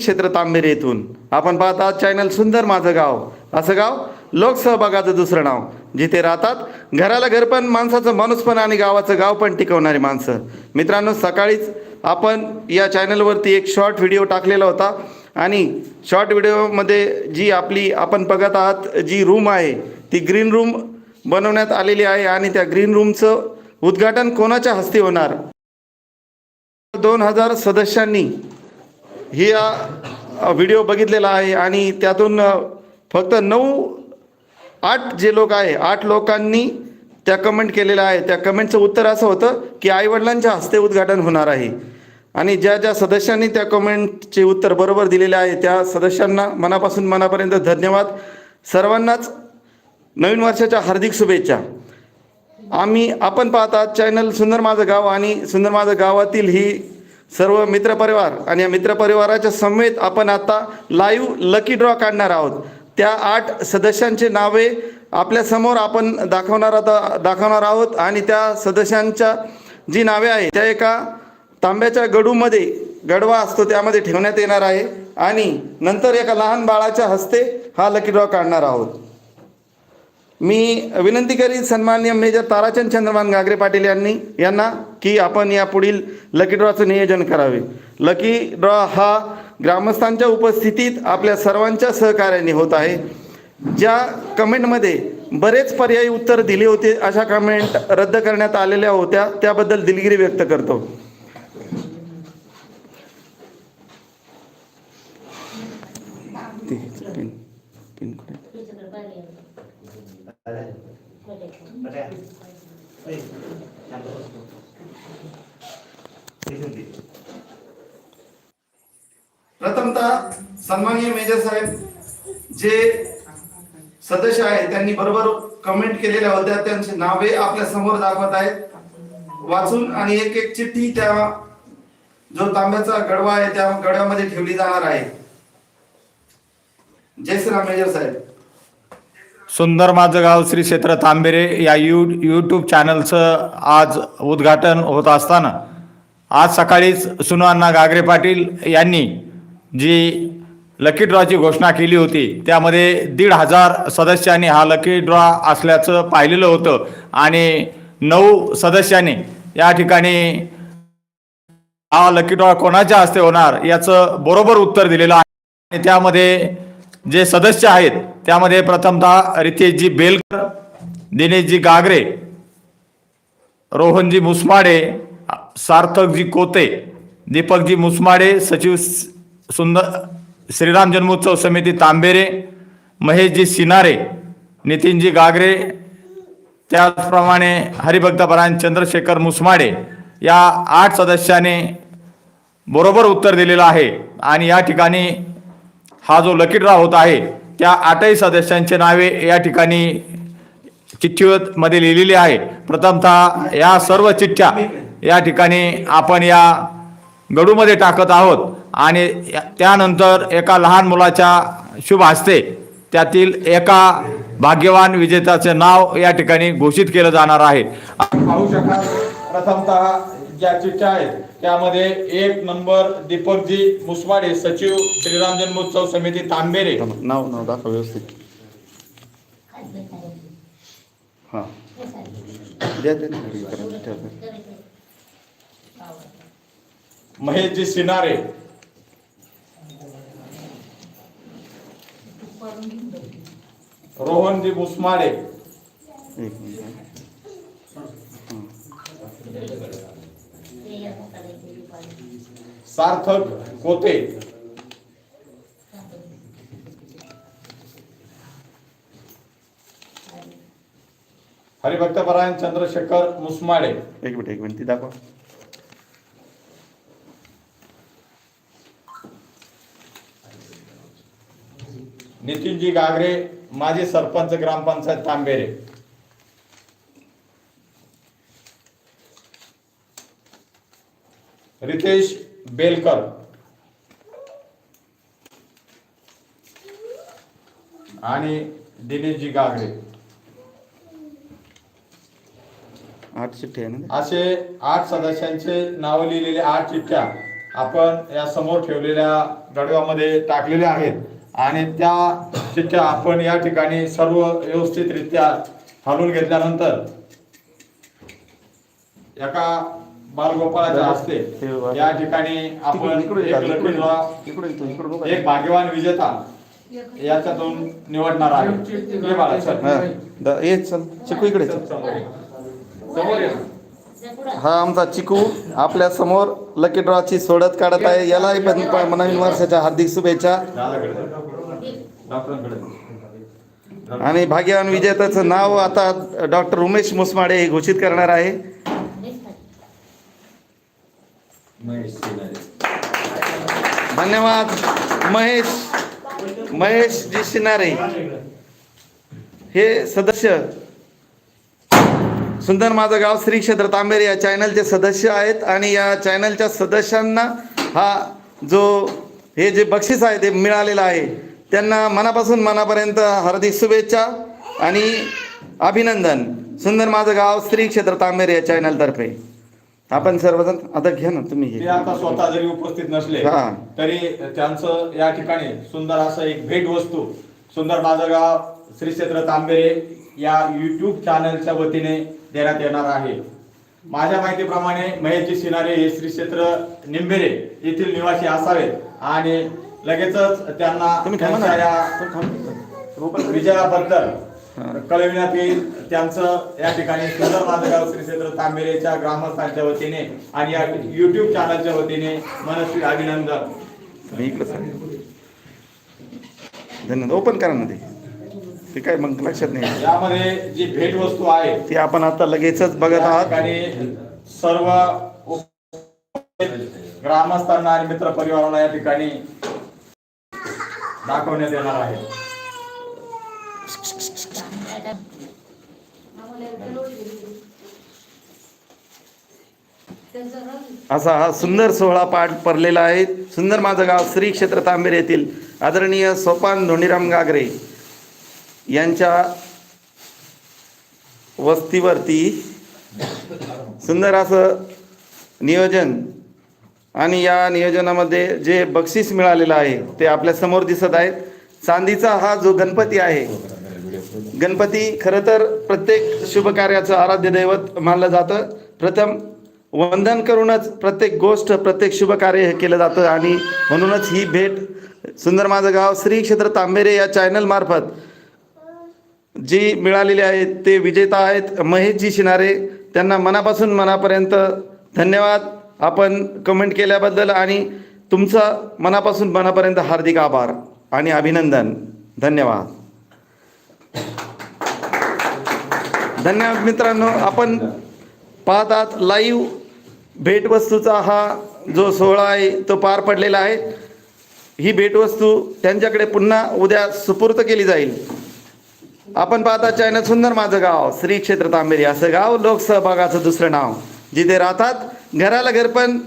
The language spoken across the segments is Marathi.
क्षेत्र तांबेरे येथून. आपण पाहतात चॅनल सुंदर माझं गाव. असं गाव? लोकसहभागाचं दुसरं नाव. जिथे राहतात घराला घर पण माणसाचं माणूस पण आणि गावाचं गाव पण टिकवणारी माणसं. मित्रांनो सकाळीच आपण या चॅनलवरती एक शॉर्ट व्हिडिओ टाकलेला होता. आणि शॉर्ट व्हिडिओमध्ये जी आपली आपण बघत आहात जी रूम आहे ती ग्रीन रूम बनवण्यात आलेली आहे आणि त्या ग्रीन रूमचं उद्घाटन कोणाच्या हस्ते होणार? दोन हजार सदस्यांनी ही व्हिडिओ बघितलेला आहे आणि त्यातून फक्त नऊ आठ जे लोक आहे आठ लोकांनी त्या कमेंट केलेल्या आहे त्या कमेंटचं उत्तर असं होतं की आईवडिलांच्या हस्ते उद्घाटन होणार आहे. आणि ज्या ज्या सदस्यांनी त्या कमेंटचे उत्तर बरोबर दिलेले आहे त्या सदस्यांना मनापासून मनापर्यंत धन्यवाद. सर्वांनाच नवीन वर्षाच्या हार्दिक शुभेच्छा. आम्ही आपण पाहतात चॅनल सुंदर माझं गाव आणि सुंदर माझं गावातील ही सर्व मित्रपरिवार आणि या मित्रपरिवाराच्या समेत आपण आता लाईव्ह लकी ड्रॉ काढणार आहोत. त्या आठ सदस्यांचे नावे आपल्यासमोर आपण दाखवणार आता दाखवणार आहोत आणि त्या सदस्यांच्या जी नावे आहे त्या एका तांब्याच्या गडूमध्ये गडवा असतो त्यामध्ये ठेवण्यात येणार आहे. आणि नंतर एका लहान बाळाच्या हस्ते हा लकी ड्रॉ काढणार आहोत. मी विनंती करीन सन्माननीय मेजर ताराचंद चंद्रमान गागरे पाटील यांनी यांना की आपण या पुढील लकी ड्रॉचं नियोजन करावे. लकी ड्रॉ हा ग्रामस्थांच्या उपस्थितीत आपल्या सर्वांच्या सहकार्याने होत आहे. ज्या कमेंटमध्ये बरेच पर्यायी उत्तर दिले होते अशा कमेंट रद्द करण्यात आलेल्या होत्या त्याबद्दल दिलगिरी व्यक्त करतो. प्रथमतः सन्माननीय मेजर साहेब जे सदस्य आहेत त्यांनी बरोबर कमेंट केलेल्या होत्या त्यांची नावे आपल्यासमोर दाखवत आहेत. वाचून आणि एक एक चिठ्ठी त्या जो तांब्याचा गडवा आहे त्या गडव्यामध्ये ठेवली जाणार आहे. जय श्रीराम मेजर साहेब. सुंदर माझं गाव श्री क्षेत्र तांबेरे या यू यूट्यूब चॅनलचं आज उद्घाटन होत असताना आज सकाळीच सुनवांना गागरे पाटील यांनी जी लकी ड्रॉची घोषणा केली होती त्यामध्ये दीड हजार सदस्यांनी हा लकी ड्रॉ असल्याचं पाहिलेलं होतं आणि नऊ सदस्यांनी या ठिकाणी हा लकी ड्रॉ कोणाच्या हस्ते होणार याचं बरोबर उत्तर दिलेलं आहे. आणि त्यामध्ये जे सदस्य आहेत त्यामध्ये प्रथमतः रितेशजी बेलकर दिनेशजी गागरे रोहनजी मुसमाडे सार्थकजी कोते दीपकजी मुसमाडे सचिव सुंदर श्रीराम जन्मोत्सव समिती तांबेरे महेशजी सिनारे नितीनजी गागरे त्याचप्रमाणे हरिभक्तपरायण चंद्रशेखर मुसमाडे या आठ सदस्याने बरोबर उत्तर दिलेलं आहे. आणि या ठिकाणी हा जो लकी ड्रॉ होत आहे त्या आठही सदस्यांचे नावे या ठिकाणी चिठ्ठीमध्ये लिहिलेली आहे. प्रथमतः या सर्व चिठ्ठ्या या ठिकाणी आपण या गडूमध्ये टाकत आहोत आणि त्यानंतर एका लहान मुलाच्या शुभ हस्ते त्यातील एका भाग्यवान विजेत्याचे नाव या ठिकाणी घोषित केलं जाणार आहे. पाहू शकाल. प्रथमतः ज्या चिठ्ठ्या आहेत त्यामध्ये एक नंबर दीपकजी मुसवाडे सचिव श्रीराम जन्मोत्सव समिती तांबेरे. नाव नाव दाखव व्यवस्थित. हां. द्या द्या. महेशजी सिनारे. रोहनजी मुसमाडे. एक मिनिट सार्थक कोते. हरिभक्तपरायण चंद्रशेखर मुसमाडे. एक मिनिट एक मिनिट ती दाखवा. नितीनजी गागरे माजी सरपंच ग्रामपंचायत तांबेरे. रितेश बेलकर. आणि दिनेशजी गागरे. आठ चिठ्ठी आहे ना? असे आठ सदस्यांचे नाव लिहिलेले आठ चिठ्ठ्या आपण या समोर ठेवलेल्या गडव्यामध्ये टाकलेल्या आहेत. आणि त्या चिठ्ठ्या आपण या ठिकाणी सर्व व्यवस्थितरित्या हलवून घेतल्यानंतर एका बालगोपाळाच्या हस्ते. या ठिकाणी आपण एक भाग्यवान विजेता याच्यातून निवडणार आहे. ये चल. चिकू इकडे. समोर. हा आमचा चिकू आपल्यासमोर लकी ड्रॉची सोडत काढत आहे. यालाही पण नवीन वर्षाच्या हार्दिक शुभेच्छा. आणि भाग्यवान विजेत्याचं नाव आता डॉक्टर उमेश मुसमाडे हे घोषित करणार आहे. धन्यवाद महेश महेश जी शिनारे. हे सदस्य सुंदर माझं गाव श्री क्षेत्र तांबेरे या चॅनलचे सदस्य आहेत आणि या चॅनलच्या सदस्यांना हा जो हे जे बक्षीस आहे ते मिळालेलं आहे. त्यांना मनापासून मनापर्यंत हार्दिक शुभेच्छा आणि अभिनंदन. सुंदर माझं गाव श्री क्षेत्र तांबेरे या चॅनलतर्फे आपण सर्वजण आता घ्या ना तुम्ही ते घे आता स्वतः जरी उपस्थित नसले हा. तरी त्यांचं या ठिकाणी सुंदर असं एक भेट वस्तू सुंदर माझं गाव श्री क्षेत्र तांबेरे या युट्यूब चॅनलच्या वतीने देण्यात येणार आहे माझ्या माहितीप्रमाणे महेशजी सिनारे हे श्री क्षेत्र निंबेरे येथील निवासी असावेत आणि लगेचच त्यांना तुम्ही थांबा त्यांच्या ना या तुम्ही थांबा. विजयाबद्दल कळविण्यात येईल त्यांचं या ठिकाणी सुंदर माझगाव श्री क्षेत्र तांबेरेच्या ग्रामस्थांच्या वतीने आणि या युट्यूब चॅनलच्या वतीने मनस्वी अभिनंदन. धन्यवाद. ओपन करा ना ते. काय मग लक्षात नाही यामध्ये जी भेट वस्तू आहे ते आपण आता लगेचच बघत आहात. ठिकाणी सर्व ग्रामस्थांना आणि मित्र परिवाराला या ठिकाणी दाखवण्यात येणार आहे. असा हा सुंदर सोहळा पाठ पडलेला आहे. सुंदर माझं गाव श्री क्षेत्र तांबेर येथील आदरणीय सोपान धोंडीराम गागरे यांच्या वस्तीवरती सुंदर असं नियोजन आणि या नियोजनामध्ये जे बक्षीस मिळालेलं आहे ते आपल्यासमोर दिसत आहेत. चांदीचा हा जो गणपती आहे गणपती खरं तर प्रत्येक शुभ कार्याचं आराध्य दैवत मानलं जातं. प्रथम वंदन करूनच प्रत्येक गोष्ट प्रत्येक शुभ कार्य हे केलं जातं आणि म्हणूनच ही भेट सुंदर माझं गाव श्री क्षेत्र तांबेरे या चॅनल मार्फत जी मिळालेली आहेत ते विजेता आहेत महेशजी शिनारे. त्यांना मनापासून मनापर्यंत धन्यवाद. आपण कमेंट केल्याबद्दल आणि तुमचा मनापासून मनापर्यंत हार्दिक आभार आणि अभिनंदन. धन्यवाद. धन्यवाद मित्रांनो. आपण पाहतात लाईव्ह भेटवस्तूचा हा जो सोहळा आहे तो पार पडलेला आहे. ही भेटवस्तू त्यांच्याकडे पुन्हा उद्या सुपूर्त केली जाईल. आपण पाहता चायना सुंदर माझं गाव श्री क्षेत्र तांबेरी. असं गाव लोकसहभागाचं दुसरं नाव. जिथे राहतात घराला घर पण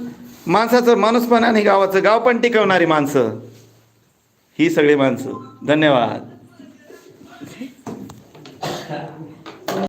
माणसाचं माणूस पण आणि गावाचं गाव पण टिकवणारी माणसं. ही सगळी माणसं. धन्यवाद.